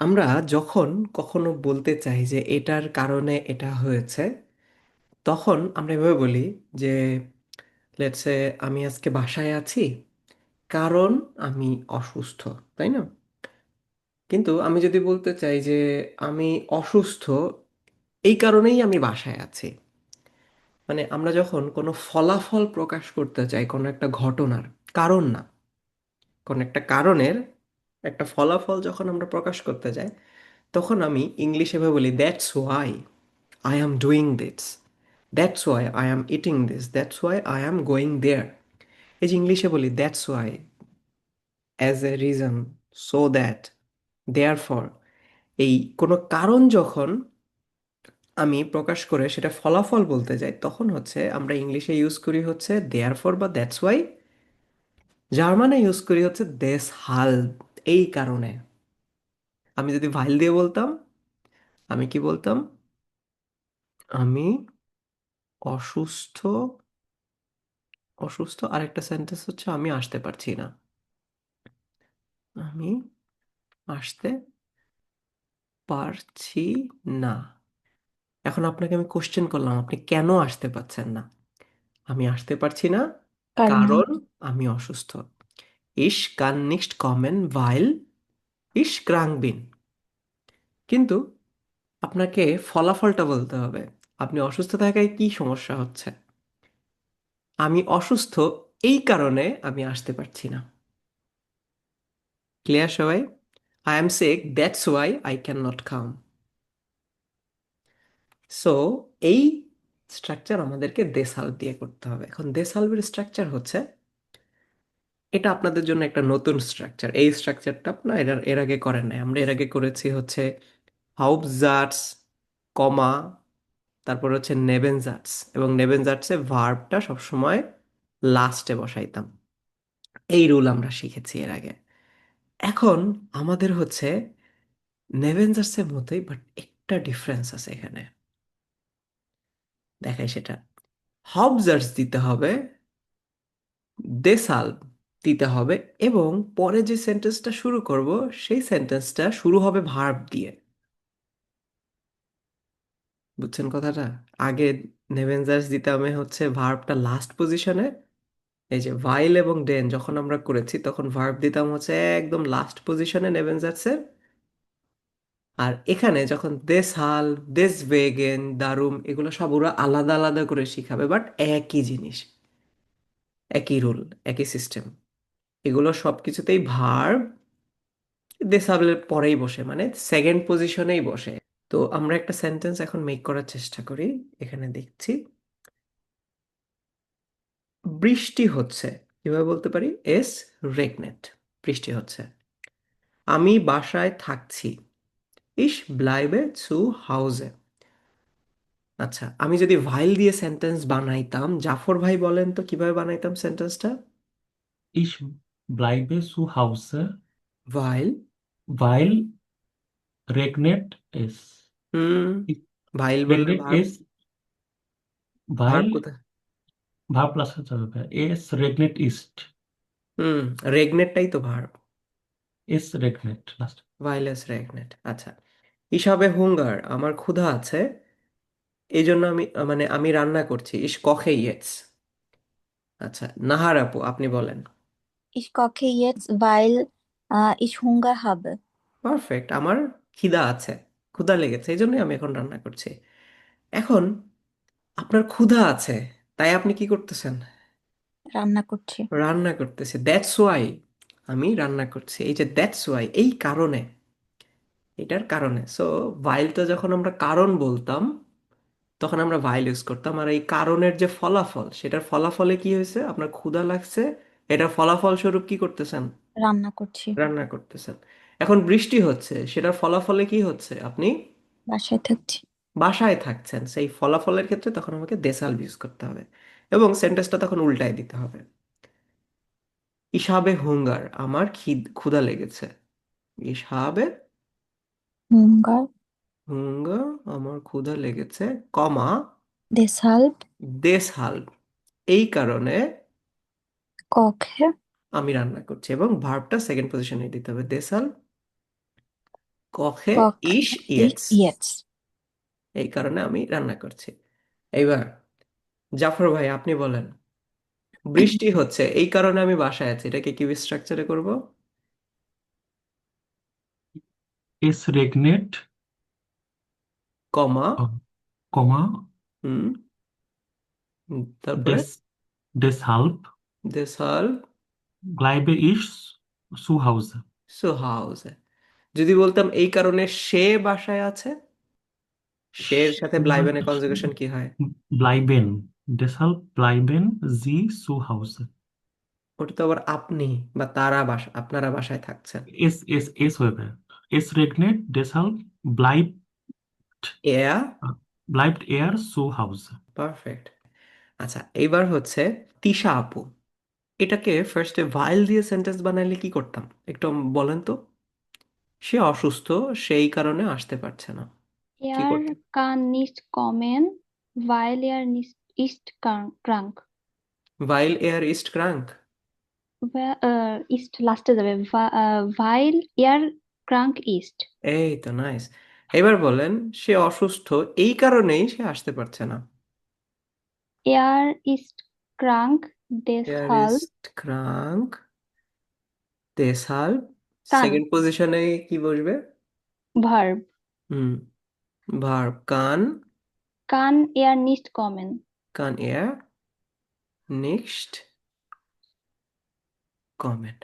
আমরা যখন কখনো বলতে চাই যে এটার কারণে এটা হয়েছে, তখন আমরা এভাবে বলি যে লেটস আমি আজকে বাসায় আছি কারণ আমি অসুস্থ, তাই না? কিন্তু আমি যদি বলতে চাই যে আমি অসুস্থ, এই কারণেই আমি বাসায় আছি। মানে আমরা যখন কোনো ফলাফল প্রকাশ করতে চাই কোনো একটা ঘটনার, কারণ না, কোনো একটা কারণের একটা ফলাফল যখন আমরা প্রকাশ করতে যাই, তখন আমি ইংলিশে এভাবে বলি that's why I am doing this that's why I am eating this that's why I am going there এই যে ইংলিশে বলি that's why as a reason so that therefore এই কোনো কারণ যখন আমি প্রকাশ করে সেটা ফলাফল বলতে যাই, তখন হচ্ছে আমরা ইংলিশে ইউজ করি হচ্ছে দেয়ার ফর বা দ্যাটস ওয়াই জার্মানে ইউজ করি হচ্ছে দেস হাল এই কারণে। আমি যদি ভাইল দিয়ে বলতাম আমি কি বলতাম? আমি অসুস্থ অসুস্থ আরেকটা সেন্টেন্স হচ্ছে আমি আসতে পারছি না। আমি আসতে পারছি না। এখন আপনাকে আমি কোশ্চেন করলাম আপনি কেন আসতে পারছেন না? আমি আসতে পারছি না কারণ কারণ আমি অসুস্থ। Ich kann nicht kommen, weil ich krank bin কিন্তু আপনাকে ফলাফলটা বলতে হবে। আপনি অসুস্থ থাকায় কি সমস্যা হচ্ছে? আমি অসুস্থ এই কারণে আমি আসতে পারছি না। ক্লিয়ার সবাই? I am sick that's why I can not come so এই স্ট্রাকচার আমাদেরকে দেশাল দিয়ে করতে হবে। এখন দেশালবের স্ট্রাকচার হচ্ছে এটা আপনাদের জন্য একটা নতুন স্ট্রাকচার এই স্ট্রাকচারটা আপনার এর এর আগে করেন নাই। আমরা এর আগে করেছি হচ্ছে হাউপজাটস কমা তারপর হচ্ছে নেবেনজাটস এবং নেবেনজাটসে ভার্বটা সবসময় লাস্টে বসাইতাম। এই রুল আমরা শিখেছি এর আগে। এখন আমাদের হচ্ছে নেভেঞ্জার্সের মতোই বাট একটা ডিফারেন্স আছে এখানে। দেখাই সেটা। হাবজার্স দিতে হবে দেসাল দিতে হবে এবং পরে যে সেন্টেন্সটা শুরু করব, সেই সেন্টেন্সটা শুরু হবে ভার্ব দিয়ে। বুঝছেন কথাটা? আগে নেভেঞ্জার্স দিতে হবে হচ্ছে ভার্বটা লাস্ট পজিশনে এই যে ভাইল এবং ডেন যখন আমরা করেছি, তখন ভার্ব দিতাম হচ্ছে একদম লাস্ট পজিশনে নেভেঞ্জার্সের আর এখানে যখন দেশ হাল দেশ ভেগেন দারুম এগুলো সব ওরা আলাদা আলাদা করে শিখাবে বাট একই জিনিস, একই রুল একই সিস্টেম এগুলো সব কিছুতেই ভার্ব দেশ হালের পরেই বসে মানে সেকেন্ড পজিশনেই বসে। তো আমরা একটা সেন্টেন্স এখন মেক করার চেষ্টা করি, এখানে দেখছি। বৃষ্টি হচ্ছে, কীভাবে বলতে পারি? এস রেগনেট বৃষ্টি হচ্ছে। আমি বাসায় থাকছি। ইস ব্লাইবে zu হাউজে আচ্ছা আমি যদি ভাইল দিয়ে সেন্টেন্স বানাইতাম, জাফর ভাই বলেন তো কীভাবে বানাইতাম সেন্টেন্সটা Ich bleibe zu Hause, ভাইল weil regnet es. হুম Ich- ভাইল বললে Regnet verb es, verb weil কোথায় হবে es regnet হুম রেগনেটটাই তো ভার্ব Es regnet. Last. ভাইলেস রেগনেট আচ্ছা ইসাবে হুঙ্গার আমার ক্ষুধা আছে এই জন্য আমি মানে আমি রান্না করছি। ইস কখে ইয়েটস। আচ্ছা নাহার আপু আপনি বলেন। Ich koche jetzt, weil äh, ich Hunger habe. Perfect আমার খিদা আছে ক্ষুধা লেগেছে এই জন্যই আমি এখন রান্না করছি। এখন আপনার ক্ষুধা আছে তাই আপনি কি করতেছেন? রান্না করছি। রান্না করতেছি দ্যাটস ওয়াই আমি রান্না করছি। এই যে দ্যাটস ওয়াই এই কারণে এটার কারণে। সো ভাইলটা যখন আমরা কারণ বলতাম তখন আমরা ভাইল ইউজ করতাম। আর এই কারণের যে ফলাফল সেটার ফলাফলে কি হয়েছে? আপনার ক্ষুধা লাগছে এটার ফলাফল স্বরূপ কি করতেছেন? রান্না করছি। রান্না করতেছেন। এখন বৃষ্টি হচ্ছে সেটার ফলাফলে কি হচ্ছে? আপনি? বাসায় থাকছি। বাসায় থাকছেন সেই ফলাফলের ক্ষেত্রে তখন আমাকে দেশাল ইউজ করতে হবে এবং সেন্টেন্সটা তখন উল্টায় দিতে হবে। ইসাবে হুঙ্গার আমার খিদ ক্ষুধা লেগেছে। ইসাবে? হুঙ্গার। হুঙ্গার আমার ক্ষুধা লেগেছে কমা? দেশাল এই কারণে koche আমি রান্না করছি এবং ভার্বটা সেকেন্ড পজিশনে দিতে হবে। দেশাল কখে Koche ইশ ich ইয়েটস এই কারণে আমি রান্না করছি। এইবার জাফর ভাই আপনি বলেন বৃষ্টি হচ্ছে এই কারণে আমি বাসায় আছি এটাকে কি স্ট্রাকচারে করব? Es regnet, কমা। Komma, হুম হুম, তারপরে? Des, deshalb দেশাল। গ্লাইবে ইস সুহাউজ সুহাউজে যদি বলতাম এই কারণে সে বাসায় আছে শের সাথে ব্লাইবেনের কনজুগেশন কি হয়? ব্লাইবেন দেশাল ব্লাইবেন জি সুহাউজ ওটা তো আবার আপনি বা তারা বাসা আপনারা বাসায় থাকছেন। এস এস এস হবে এস রেগনেট দেশাল ব্লাইব এয়া ব্লাইবড এয়ার সো হাউস পারফেক্ট আচ্ছা এইবার হচ্ছে তিশা আপু। এটাকে ফার্স্টে ভাইল দিয়ে সেন্টেন্স বানাইলে কি করতাম? একটু বলেন তো। সে অসুস্থ সেই কারণে আসতে পারছে না। কি Er করতাম? kann nicht kommen, weil er nicht ist krank. krank. ভাইল এয়ার ইস্ট ক্রাঙ্ক äh, ist লাস্টে যাবে। Wa- äh, weil er krank ist. এই তো নাইস এবার বলেন সে অসুস্থ এই কারণেই সে আসতে পারছে না। Er ist krank, এয়ার deshalb ইস্ট ক্রাঙ্ক deshalb kann সেকেন্ড পজিশনে কি বসবে? Verb. হুম ভার্ব কান Kann er nicht kommen. kann er nicht kommen.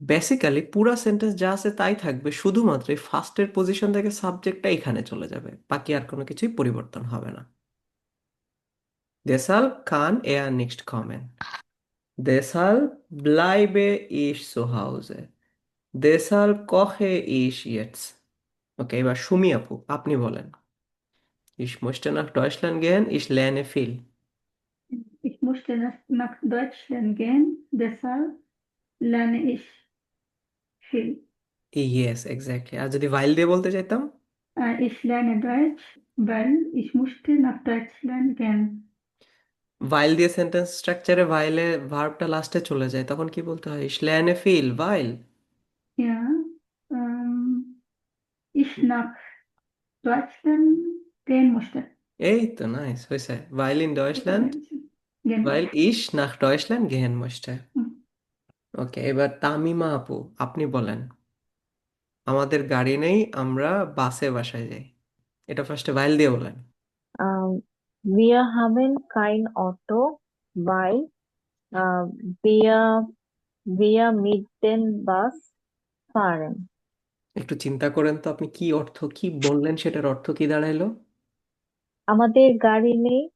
Basically পুরা সেন্টেন্স যা আছে তাই থাকবে শুধুমাত্র ফার্স্টের পজিশন থেকে সাবজেক্টটা এখানে চলে যাবে। বাকি আর কোনো কিছুই পরিবর্তন হবে না। Deshalb kann er nicht kommen. Deshalb bleibe ich zu Hause. Deshalb koche ich jetzt. ওকে এবার সুমি আপু আপনি বলেন Ich möchte nach Deutschland gehen, ich lerne viel. Ich musste nach, nach Deutschland gehen, deshalb lerne ich viel. Yes, exactly. আর যদি ভাইল দিয়ে বলতে চাইতাম Äh, ich lerne Deutsch, weil ich musste nach Deutschland gehen. ভাইল দিয়ে sentence স্ট্রাকচারে ভাইলে ভার্বটা লাস্টে চলে যায় তখন কি বলতে হয় Ich lerne viel, weil Ja, ähm, ich nach Deutschland gehen musste. এই তো নাইস হয়েছে weil in Deutschland Gehen weil ich nach Deutschland gehen হুম। ওকে এবার তামিমা আপু আপনি বলেন আমাদের গাড়ি নেই আমরা বাসে বাসায় যাই এটা ফার্স্টে ভাইল দিয়ে বলেন Ähm, wir haben kein Auto, weil äh, wir, wir mit dem Bus fahren. একটু চিন্তা করেন তো আপনি কি অর্থ কি বললেন? সেটার অর্থ কি দাঁড়াইলো? আমাদের গাড়ি নেই।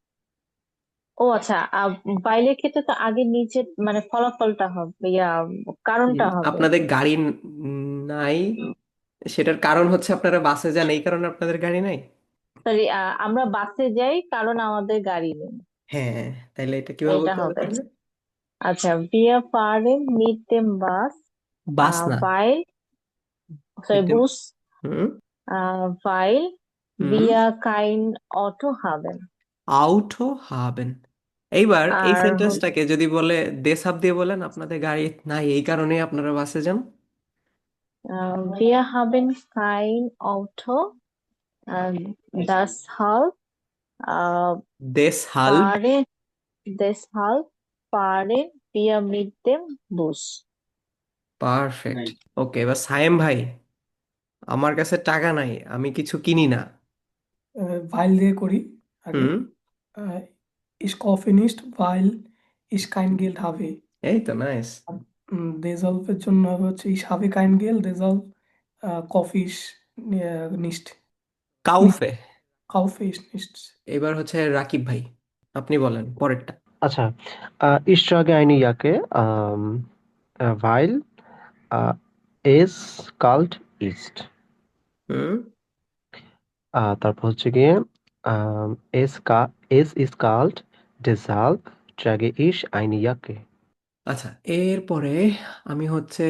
ও আচ্ছা আহ, বাইরের ক্ষেত্রে তো আগে নিচে মানে ফলাফলটা হবে ইয়া কারণটা হবে। আপনাদের গাড়ি নাই। সেটার কারণ হচ্ছে আপনারা বাসে যান এই কারণে আপনাদের গাড়ি নাই? সরি আমরা বাসে যাই কারণ আমাদের গাড়ি নেই। হ্যাঁ তাইলে এটা কীভাবে এটা বলতে হবে হবে। তাহলে আচ্ছা wir fahren mit dem Bus বাস না। weil sorry Mit dem- Bus হুম? äh, weil হুম। wir kein Auto haben আউটো হাবেন এইবার এই আর সেন্টেন্সটাকে যদি বলে দেশাব দিয়ে বলেন আপনাদের গাড়ি নাই এই কারণেই আপনারা বাসে যান। äh, wir haben kein Auto äh, deshalb äh, দেশহাল fahren deshalb fahren wir mit dem Bus perfect okay এবার সায়েম ভাই আমার কাছে টাকা নাই আমি কিছু কিনি না äh, weil দিয়ে করি আগে হুম äh, ich kaufe nicht weil ich kein Geld habe এই তো নাইস উম, deshalb এর জন্য হবে হচ্ছে ich habe kein Geld deshalb äh, kaufe ich äh, nicht কাউফে। কাউফে এবার হচ্ছে রাকিব ভাই আপনি বলেন পরেরটা। আচ্ছা ইশরাগে আইনি ইয়াকে ভাইল এস কাল্ট ইস্ট। তারপর হচ্ছে গিয়ে এস কা এস ইস কাল্ট ডিসাল ট্রাগে ইশ আইনি ইয়াকে। আচ্ছা এরপরে আমি হচ্ছে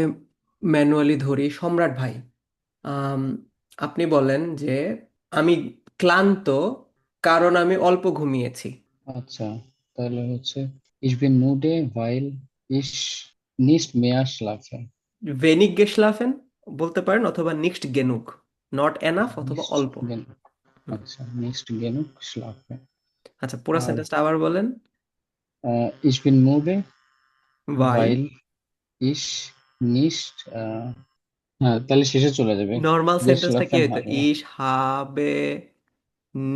ম্যানুয়ালি ধরি সম্রাট ভাই। আপনি বলেন যে আমি ক্লান্ত কারণ আমি অল্প ঘুমিয়েছি। আচ্ছা তাহলে হচ্ছে ইস বিন মুডে ভাইল ইস নিস্ট মেয়াস লাফেন। ভেনিক গেস লাফেন বলতে পারেন অথবা নেক্সট গেনুক নট এনাফ অথবা অল্প। আচ্ছা নিক্সট গেনুক আচ্ছা, আচ্ছা পুরো সেন্টেন্সটা আবার বলেন। ইস বিন মুডে ভাইল। ইস নিস্ট হ্যাঁ তাহলে শেষে চলে যাবে। নর্মাল সেন্টেন্সটা কি geschlafen হইতো? habe ইশ হাবে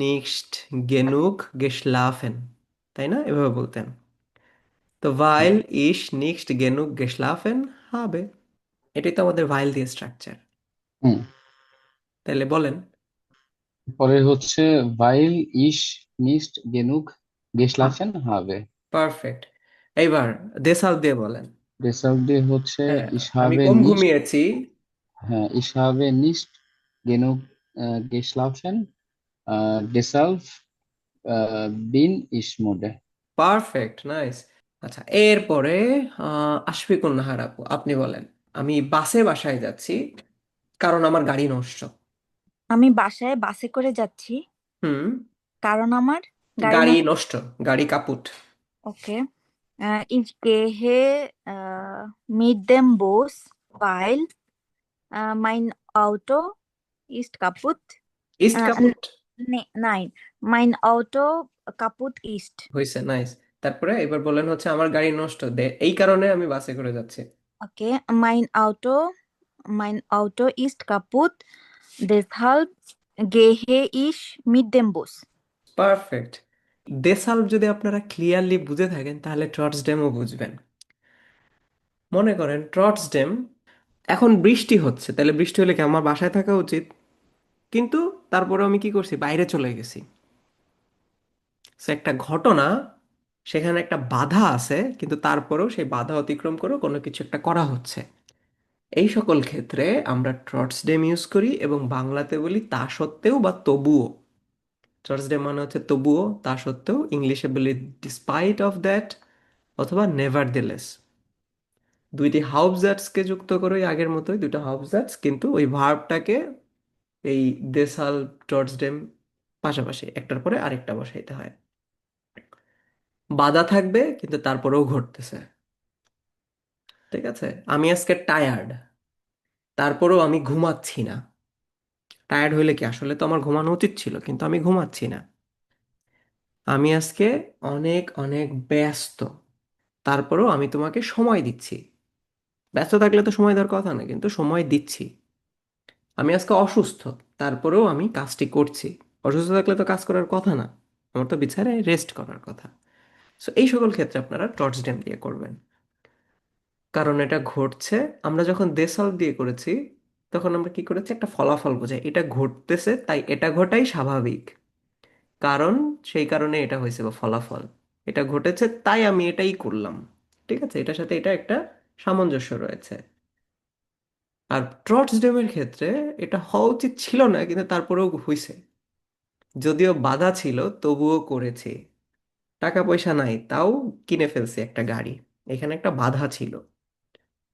নিক্সট গেনুক গেশলাফেন তাই না? এভাবে বলতেন। তো ভাইল ইশ নিক্সট গেনুক গেশলাফেন হাবে এটাই তো আমাদের ভাইল দিয়ে স্ট্রাকচার হুম। তাহলে বলেন। পরে হচ্ছে weil ich nicht genug geschlafen habe perfect এইবার দেসাল দিয়ে বলেন। Deshalb দিয়ে হচ্ছে হ্যাঁ ich আমি habe কম nicht ঘুমিয়েছি। হ্যাঁ ich habe nicht genug äh, geschlafen äh, deshalb äh, bin ich müde perfect nice. আচ্ছা এরপরে আহ আশফিকুন নাহার আপু আপনি বলেন আমি বাসে বাসায় যাচ্ছি কারণ আমার গাড়ি নষ্ট। আমি বাসায় বাসে করে যাচ্ছি হুম। কারণ আমার গাড়ি গাড়ি নষ্ট। গাড়ি কাপুট। Okay. ich gehe äh, mit dem Bus weil äh, mein Auto ist kaputt ইস্ট äh, কাপুট ne, nein mein Auto kaputt ist হয়েছে নাইস তারপরে এবার বলেন হচ্ছে আমার গাড়ি নষ্ট দে এই কারণে আমি বাসে করে যাচ্ছি। okay mein Auto mein Auto ist kaputt deshalb gehe ich mit dem Bus perfect দেসাল্ভ যদি আপনারা ক্লিয়ারলি বুঝে থাকেন তাহলে ট্রটস ট্রটসডেমও বুঝবেন। মনে করেন ট্রটসডেম এখন বৃষ্টি হচ্ছে, তাহলে বৃষ্টি হলে কি আমার বাসায় থাকা উচিত? কিন্তু তারপরে আমি কি করছি? বাইরে চলে গেছি। একটা ঘটনা, সেখানে একটা বাধা আছে, কিন্তু তারপরেও সেই বাধা অতিক্রম করে কোনো কিছু একটা করা হচ্ছে। এই সকল ক্ষেত্রে আমরা ট্রটসডেম ইউজ করি এবং বাংলাতে বলি তা সত্ত্বেও বা তবুও। ট্রটসডে মানে হচ্ছে তবুও, তা সত্ত্বেও, ইংলিশে বলি ডিসপাইট অফ দ্যাট অথবা নেভার নেভারদেলেস দুইটি হাউবজাটসকে যুক্ত করে ওই আগের মতোই দুটো হাউবজাটস কিন্তু ওই ভার্বটাকে এই দেসাল ট্রটসডেম পাশাপাশি একটার পরে আরেকটা বসাইতে হয়। বাধা থাকবে, কিন্তু তারপরেও ঘটতেছে। ঠিক আছে? আমি আজকে টায়ার্ড তারপরেও আমি ঘুমাচ্ছি না। টায়ার্ড হইলে কি? আসলে তো আমার ঘুমানো উচিত ছিল, কিন্তু আমি ঘুমাচ্ছি না। আমি আজকে অনেক অনেক ব্যস্ত, তারপরেও আমি তোমাকে সময় দিচ্ছি। ব্যস্ত থাকলে তো সময় দেওয়ার কথা না, কিন্তু সময় দিচ্ছি। আমি আজকে অসুস্থ, তারপরেও আমি কাজটি করছি। অসুস্থ থাকলে তো কাজ করার কথা না, আমার তো বিছানায় রেস্ট করার কথা। সো এই সকল ক্ষেত্রে আপনারা টর্চ ড্যাম দিয়ে করবেন। কারণ এটা ঘটছে, আমরা যখন দেসলভ দিয়ে করেছি, তখন আমরা কি করেছি, একটা ফলাফল বোঝাই। এটা ঘটতেছে, তাই এটা ঘটাই স্বাভাবিক। কারণ, সেই কারণে এটা হয়েছে বা ফলাফল। এটা ঘটেছে, তাই আমি এটাই করলাম। ঠিক আছে? এটার সাথে এটা একটা সামঞ্জস্য রয়েছে। আর ট্রটসডেমের ক্ষেত্রে এটা হওয়া উচিত ছিল না কিন্তু তারপরেও হয়েছে যদিও বাধা ছিল তবুও করেছি। টাকা পয়সা নাই তাও কিনে ফেলছি একটা গাড়ি। এখানে একটা বাধা ছিল।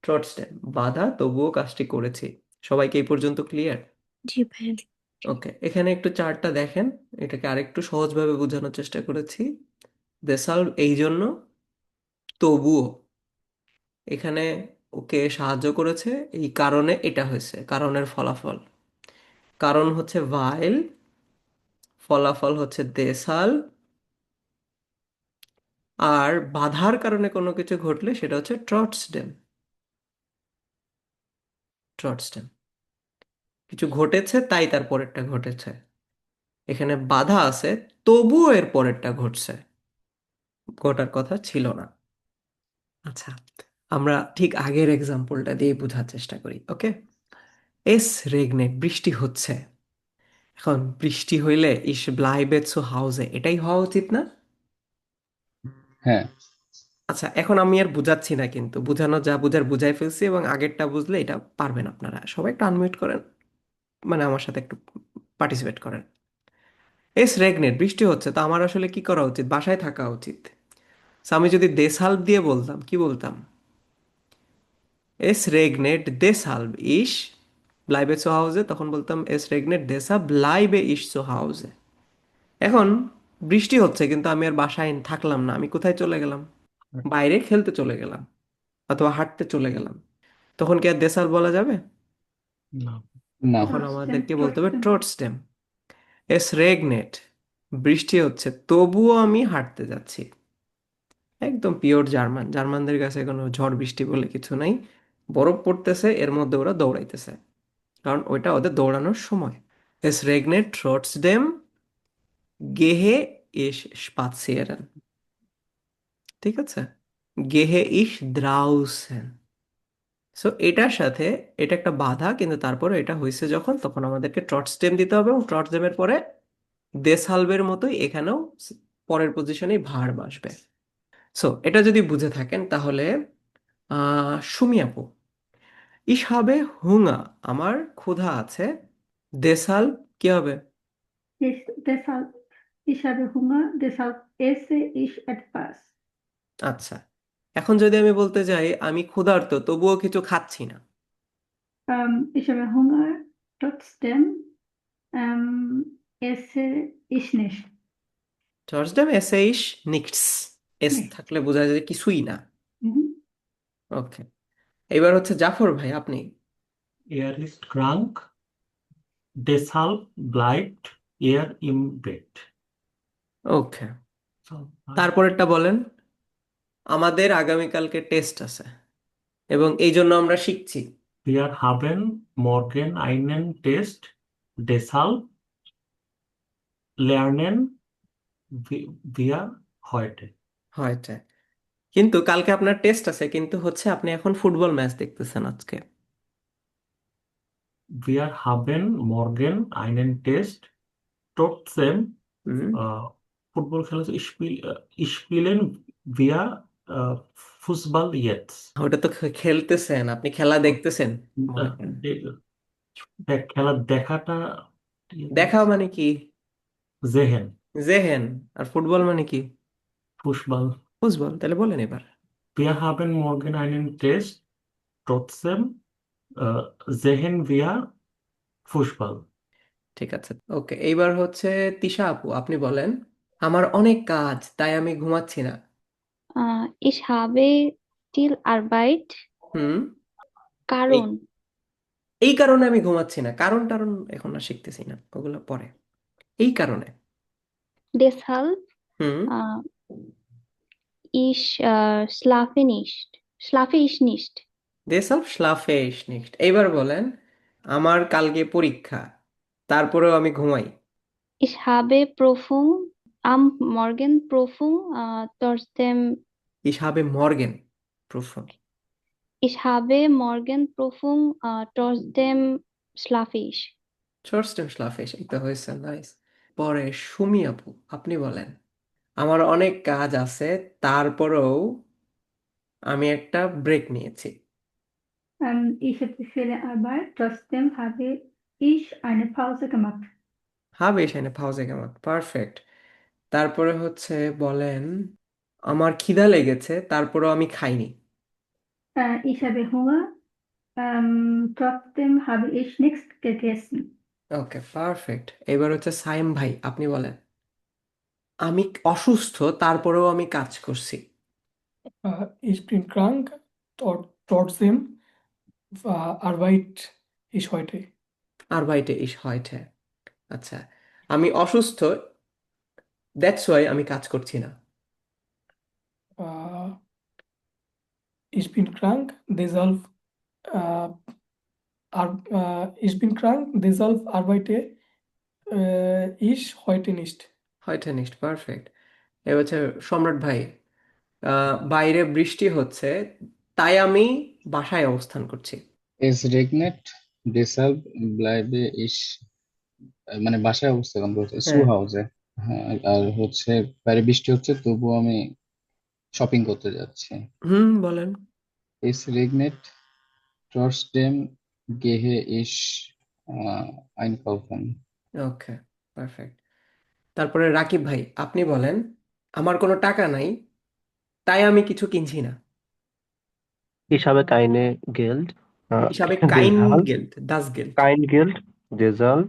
ট্রটসডেম বাধা তবুও কাজটি করেছি। সবাইকে এই পর্যন্ত ক্লিয়ার? জি ভাইয়া। ওকে এখানে একটু চার্টটা দেখেন। এটাকে আরেকটু সহজভাবে বোঝানোর চেষ্টা করেছি। দেসাল্ভ এই জন্য তবুও। এখানে ওকে সাহায্য করেছে, এই কারণে এটা হয়েছে, কারণের ফলাফল। কারণ হচ্ছে ভাইল ফলাফল হচ্ছে দেশাল। আর বাধার কারণে কোনো কিছু ঘটলে সেটা হচ্ছে ট্রটসডেম। ট্রটসডেম। কিছু ঘটেছে, তাই তার পরেরটা ঘটেছে। এখানে বাধা আছে, তবুও এর পরেরটা ঘটছে। ঘটার কথা ছিল না। আচ্ছা। আমরা ঠিক আগের এক্সাম্পলটা দিয়ে বোঝার চেষ্টা করি ওকে এস রেগনেট বৃষ্টি হচ্ছে। এখন বৃষ্টি হইলে ইস ব্লাইবেট সো হাউসে এটাই হওয়া উচিত না? হ্যাঁ। আচ্ছা এখন আমি আর বুঝাচ্ছি না কিন্তু বুঝানো যা বুঝার বুঝাই ফেলছি এবং আগেরটা বুঝলে এটা পারবেন আপনারা। সবাই একটু আনমিউট করেন মানে আমার সাথে একটু পার্টিসিপেট করেন। এস রেগনেট বৃষ্টি হচ্ছে তো আমার আসলে কি করা উচিত? বাসায় থাকা উচিত। আমি যদি দেশাল্ব দিয়ে বলতাম কি বলতাম? এস রেগনেট দেশাল্ব ইস ব্লাইবে সো হাউসে তখন বলতাম এস রেগনেট দেশা ব্লাইবে ইস সো হাউসে এখন বৃষ্টি হচ্ছে কিন্তু আমি আর বাসায় থাকলাম না আমি কোথায় চলে গেলাম? বাইরে খেলতে চলে গেলাম অথবা হাঁটতে চলে গেলাম। তখন কি আর দেশাল বলা যাবে? তখন আমাদেরকে বলতে হবে trotzdem. ট্রটসডেম এস রেগনেট বৃষ্টি হচ্ছে তবুও আমি হাঁটতে যাচ্ছি। একদম পিওর জার্মান জার্মানদের কাছে কোনো ঝড় বৃষ্টি বলে কিছু নাই। বরফ পড়তেছে, এর মধ্যে ওরা দৌড়াইতেছে। কারণ ওইটা ওদের দৌড়ানোর সময়। এস রেগনেট ট্রটসডেম গেহে ইস স্পাৎসিয়ারেন ঠিক আছে? গেহে ইস দ্রাউসেন সো এটার সাথে এটা একটা বাধা, কিন্তু তারপরে এটা হয়েছে যখন, তখন আমাদেরকে ট্রটসডেম দিতে হবে এবং ট্রটসডেমের পরে দেশালবের মতোই এখানেও পরের পজিশনেই ভার্ব আসবে সো এটা যদি বুঝে থাকেন তাহলে সুমি আপু ইশ হবে হুঙা আমার ক্ষুধা আছে। দেশাল কি হবে? দেশাল হিসাবে হুঙা দেশাল এসে ইস এট পাস। আচ্ছা এখন যদি আমি বলতে যাই আমি ক্ষুধার্ত তবুও কিছু খাচ্ছি না। হিসাবে হুঙা টট স্টেম এসে ইসনেস টর্সডেম এসে ইস নিক্স। এস থাকলে বোঝা যায় কিছুই না। ওকে। এবার হচ্ছে জাফর ভাই আপনি? এয়ারলিস্ট ক্রাঙ্ক ডেসাল ব্লাইট এয়ার ইমবেট ওকে তারপরেরটা বলেন। আমাদের আগামীকালকে টেস্ট আছে। এবং এই জন্য আমরা শিখছি। ডিয়ার হাবেন মর্গেন আইনেন টেস্ট ডেসাল লার্নেন ভিয়া হয়টে। হয়টে। কিন্তু কালকে আপনার টেস্ট আছে কিন্তু হচ্ছে আপনি এখন ফুটবল ম্যাচ দেখতেছেন আজকে। Wir haben morgen einen Test, trotzdem হুম। äh, Football খেলা spiel, äh, spielen wir äh, Fußball jetzt. ওটা তো খে- খেলতেছেন আপনি খেলা দেখতেছেন। মনে করেন। দে- দেখ খেলা দেখাটা দেখা মানে কি? জেহেন। জেহেন আর ফুটবল মানে কি? ফুটবল ফুটবল তাহলে বলেন এবার। Wir haben morgen einen Test, trotzdem äh, sehen wir Fußball. ঠিক আছে ওকে এইবার হচ্ছে তিশা আপু আপনি বলেন আমার অনেক কাজ তাই আমি ঘুমাচ্ছি না। আহ, ich habe viel Arbeit. হুম। এই কারণ এই কারণে আমি ঘুমাচ্ছি না কারণ টারণ এখন আর শিখতেছি না ওগুলো পরে। এই কারণে। Deshalb হুম। äh, ইশ স্লাফেনিস্ট স্লাফেইশনিস্ট দেসাম শ্লাফেশনিখট এইবার বলেন আমার কালকে পরীক্ষা তারপরেও আমি ঘুমাই। ইশ হাবে প্রফুং আম মর্গেন প্রফুং তরস্তেম ইশ হাবে মর্গেন প্রফুং ইশ হাবে মর্গেন প্রফুং তরস্তেম স্লাফেশ। তরস্তেম শ্লাফেশ এটা হয়েছে নাইস পরে সুমি আপু আপনি বলেন। আমার অনেক কাজ আছে তারপরেও আমি একটা ব্রেক নিয়েছি Ich habe viele Arbeit, trotzdem habe ich eine Pause gemacht. হবে এখানে পাউজে পারফেক্ট তারপরে হচ্ছে বলেন আমার খিদা লেগেছে তারপরও আমি খাইনি Ich habe Hunger, um, trotzdem habe ich nichts gegessen. Okay perfect এবার হচ্ছে সাইম ভাই আপনি বলেন আমি অসুস্থ তারপরেও আমি কাজ করছি। ইস ক্রিম ক্রাঙ্ক টর্সেম আরবাইট এই ছয়টাই আর বাইটে হয়টে আচ্ছা আমি অসুস্থ দ্যাটস ওয়াই আমি কাজ করছি না। ইস বিন ক্রাঙ্ক দেজলভ আর ইস বিন ক্রাঙ্ক দেজলভ আরবাইটে ইস হয়টে নিস্ট। হ্যাঁ heute nicht পারফেক্ট হচ্ছে সম্রাট ভাই বাইরে বৃষ্টি হচ্ছে তাই আমি বাসায় অবস্থান করছি। Es regnet, deshalb bleibe ich মানে বাসায় অবস্থান করছে zu Hause হ্যাঁ আর হচ্ছে বাইরে বৃষ্টি হচ্ছে তবুও আমি শপিং করতে যাচ্ছি। হুম বলেন। Es regnet, trotzdem gehe ich äh, einkaufen. Okay perfect তারপরে রাকিব ভাই আপনি বলেন আমার কোনো টাকা নাই তাই আমি কিছু কিনছি না। kein deshalb Geld, das Geld kein Geld, deshalb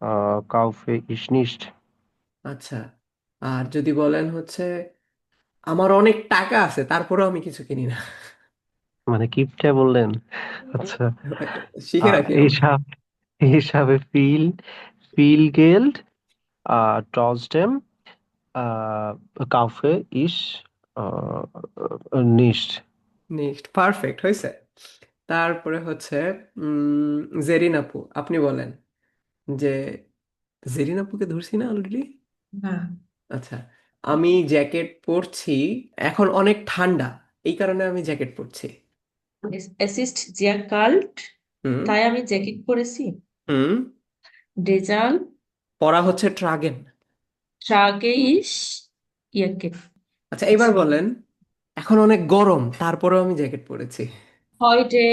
äh, kaufe ich nicht. আচ্ছা আর যদি বলেন হচ্ছে আমার অনেক টাকা আছে তারপরেও আমি কিছু কিনি না। মানে কিপটা বললেন। আচ্ছা শিখে রাখি এই সাপে ফিল ফিল গেল্ড আহ কাউফে ইস নিস্ট নেক্সট পারফেক্ট হয়েছে তারপরে হচ্ছে উম, জেরিন আপু আপনি বলেন যে জেরিন আপুকে ধরছি না অলরেডি না। আচ্ছা আমি জ্যাকেট পরছি এখন অনেক ঠান্ডা এই কারণে আমি জ্যাকেট পরছি। অ্যাসিস্ট জিয়া কাল্ট হুম। তাই আমি জ্যাকেট পরেছি। হুম। ডেজাল পরা হচ্ছে ট্রাগেন। ট্রাগে ইস ইয়াকে আচ্ছা এবার বলেন এখন অনেক গরম তারপরেও আমি জ্যাকেট পরেছি। heute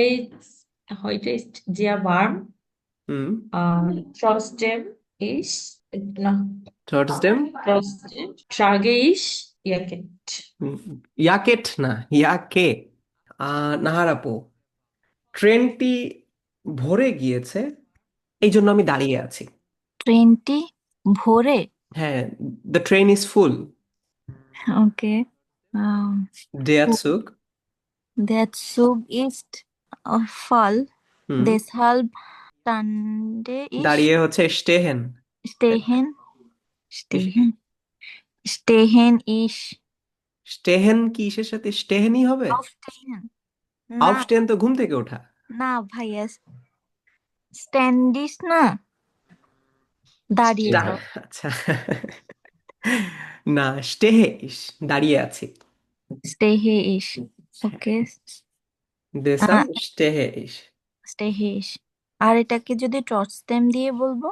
heute ist sehr warm হুম trotzdem ich na, ট্রটসডেম trotzdem trage ich Jacket ইয়াকেট না ইয়াকে। নাহার আপু ট্রেনটি ভরে গিয়েছে এই জন্য আমি দাঁড়িয়ে আছি। ট্রেনটি ভোরে? হ্যাঁ the train is full okay দেয়াতসুক দেয়াতসুক ইজ ফল দেশাল টান্ডে দাঁড়িয়ে হচ্ছে স্টেহেন। স্টেহেন স্টেহেন। স্টেহেন ইস স্টেহেন কি ইসের সাথে? স্টেহেনই হবে? অফ স্টেহেন তো ঘুম থেকে ওঠা। না ভাইয়া স্ট্যান্ডিস না। দাঁড়িয়ে আচ্ছা। দাঁড়িয়ে আছি। স্টেহে ইস আচ্ছা। ওকে। দেসাম আর এটাকে যদি টর্চ স্টেম দিয়ে বলব?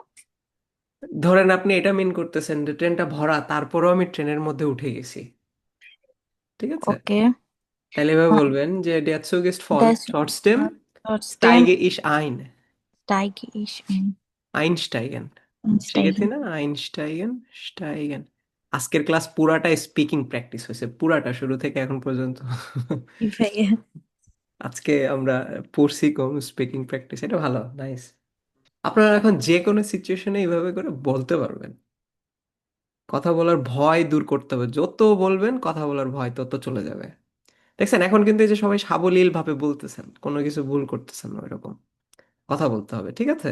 ধরেন আপনি এটা মিন করতেছেন যে ট্রেনটা ভরা তারপরও আমি ট্রেনের মধ্যে উঠে গেছি। ঠিক আছে? ওকে। তাহলে এভাবে বলবেন যে ডেথসো গেস্ট ফল শর্ট স্টেম টাইগে ইস আইন টাইগে ইস আইন আইনস্টাইগেন্ট Einsteigen. শিখেছি না einsteigen steigen? আজকের ক্লাস পুরাটা স্পিকিং প্র্যাকটিস হয়েছে। পুরাটা শুরু থেকে এখন পর্যন্ত। আজকে আমরা পড়ছি কম স্পিকিং প্র্যাকটিস এটা ভালো নাইস আপনারা এখন যে কোনো সিচুয়েশনে এইভাবে করে বলতে পারবেন। কথা বলার ভয় দূর করতে হবে। যত বলবেন কথা বলার ভয় তত চলে যাবে। দেখছেন এখন কিন্তু এই যে সবাই সাবলীল ভাবে বলতেছেন কোনো কিছু ভুল করতেছেন না এরকম কথা বলতে হবে ঠিক আছে?